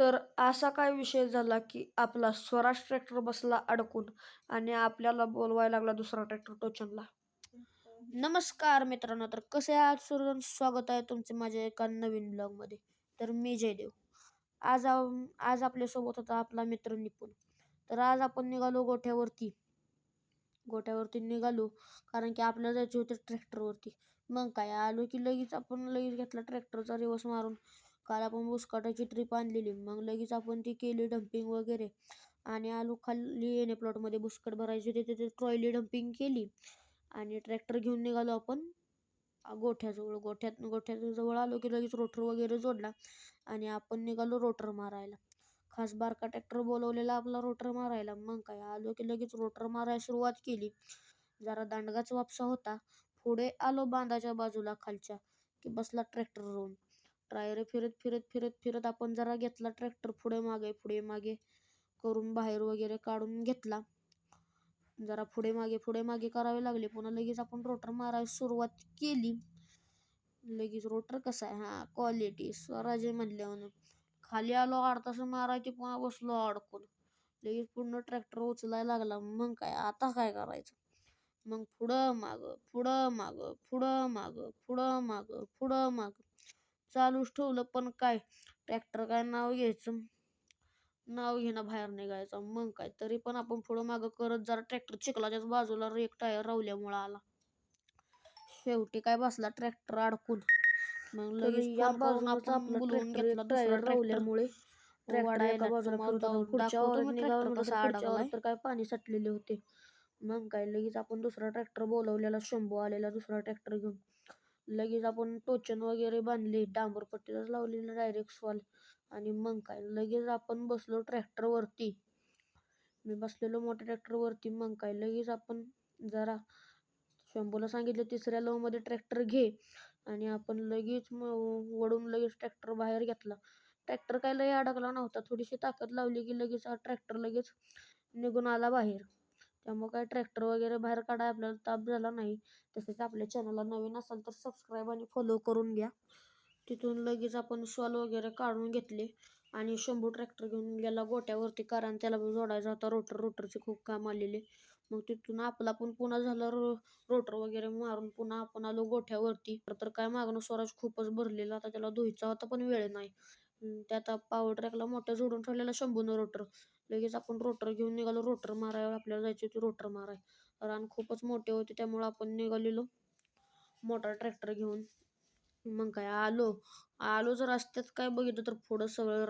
तर असा काय विषय झाला की आपला स्वराज ट्रॅक्टर बसला अडकून आणि आपल्याला बोलवायला लागला दुसरा ट्रॅक्टर टोचनला. नमस्कार मित्रांनो तर कसे आहात? सर्व स्वागत आहे तुमचे माझ्या एका नवीन ब्लॉगमध्ये तर मी जयदेव. आज आज आपल्यासोबत होता आपला मित्र निपुण. तर आज आपण निघालो गोठ्यावरती. गोठ्यावरती निघालो कारण की आपल्याला जायचे होते ट्रॅक्टरवरती मग काय आलो की लगेच आपण लगेच घेतला ट्रॅक्टरचा रिवर्स मारून. काल आपण बुसकाटाची ट्रीप आणलेली. मग लगेच आपण ती केली डम्पिंग वगैरे. आणि आलो खाली येणे प्लॉटमध्ये. बुसकट भरायची होती तिथे ट्रॉयली डम्पिंग केली. आणि ट्रॅक्टर घेऊन निघालो आपण गोठ्याजवळ. गोठ्यात गोठ्याजवळ आलो की लगेच रोटर वगैरे जोडला आणि आपण निघालो रोटर मारायला. खास बारका ट्रॅक्टर बोलवलेला आपला रोटर मारायला. मग काय आलो की लगेच रोटर मारायला सुरुवात केली. जरा दांडगाच वापसा होता. पुढे आलो बांधाच्या बाजूला खालच्या की बसला ट्रॅक्टर रोवून टायर फिरत फिरत फिरत फिरत आपण जरा घेतला ट्रॅक्टर पुढे मागे पुढे मागे करून बाहेर वगैरे काढून घेतला. जरा पुढे मागे पुढे मागे करावे लागले. पुन्हा लगेच आपण रोटर मारायला सुरुवात केली. लगेच रोटर कसा आहे? हा क्वालिटी स्वराजे म्हणल्यावर. खाली आलो आठ तास मारायची पुन्हा बसलो अडकून. लगेच पूर्ण ट्रॅक्टर उचलायला लागला. मग काय? आता काय करायचं? मग पुढं माग पुढं माग पुढं माग पुढं माग पुढं माग. चालूच ठेवलं पण काय? ट्रॅक्टर काय नाव घ्यायचं? नाव घेणं बाहेर निघायचं. मग काय? तरी पण आपण पुढं मागं करत जरा ट्रॅक्टर चिखलाच्याच बाजूला एक टायर रावल्यामुळं आला. शेवटी काय बसला ट्रॅक्टर अडकून? मग लगेच या आपला बोलवून घेतला टायर ट्रॅक्टर. रावल्यामुळे तर काय पाणी साठलेले होते. मग काय? लगेच आपण दुसरा ट्रॅक्टर बोलवलेला शंभू आलेला दुसरा ट्रॅक्टर घेऊन. लगेच आपण टोचन वगैरे बांधले डांबरपट्टीलाच लावलेलं डायरेक्ट सॉल आणि मग काय लगेच आपण बसलो ट्रॅक्टरवरती मी बसलेलो मोठ्या ट्रॅक्टरवरती मग काय लगेच आपण जरा शंभूला सांगितलं तिसऱ्या मध्ये ट्रॅक्टर घे. आणि आपण लगेच वडून वळून लगेच ट्रॅक्टर बाहेर घेतला. ट्रॅक्टर काय लय अडकला नव्हता थोडीशी ताकद लावली की लगेच हा ट्रॅक्टर लगेच निघून आला बाहेर. त्यामुळे काय ट्रॅक्टर वगैरे बाहेर काढाय आपल्याला ताप झाला नाही. तसेच आपल्या चॅनलला नवीन असाल तर सबस्क्राईब आणि फॉलो करून घ्या. तिथून लगेच आपण शॉल वगैरे काढून घेतले आणि शंभू ट्रॅक्टर घेऊन गेला गोट्यावरती कारण त्याला जोडायचा होता. रोटर रोटरचे खूप काम आलेले. मग तिथून आपला पण पुन्हा झाला रो रोटर वगैरे मारून पुन्हा आपण आलो गोठ्यावरती तर काय मागणं स्वराज खूपच भरलेला आता त्याला धुईचा होता पण वेळ नाही. त्यात पावर ट्रॅकला मोठं जोडून ठेवलेला शंभूनं रोटर लगेच आपण रोटर घेऊन निघालो. रोटर मारायला आपल्याला जायची होती रोटर माराय. रान खूपच मोठे होते त्यामुळे आपण निघालेलो. मोठा ट्रॅक्टर घेऊन. मग काय आलो. आलो जर रस्त्यात काय बघितलं तर पुढं सगळं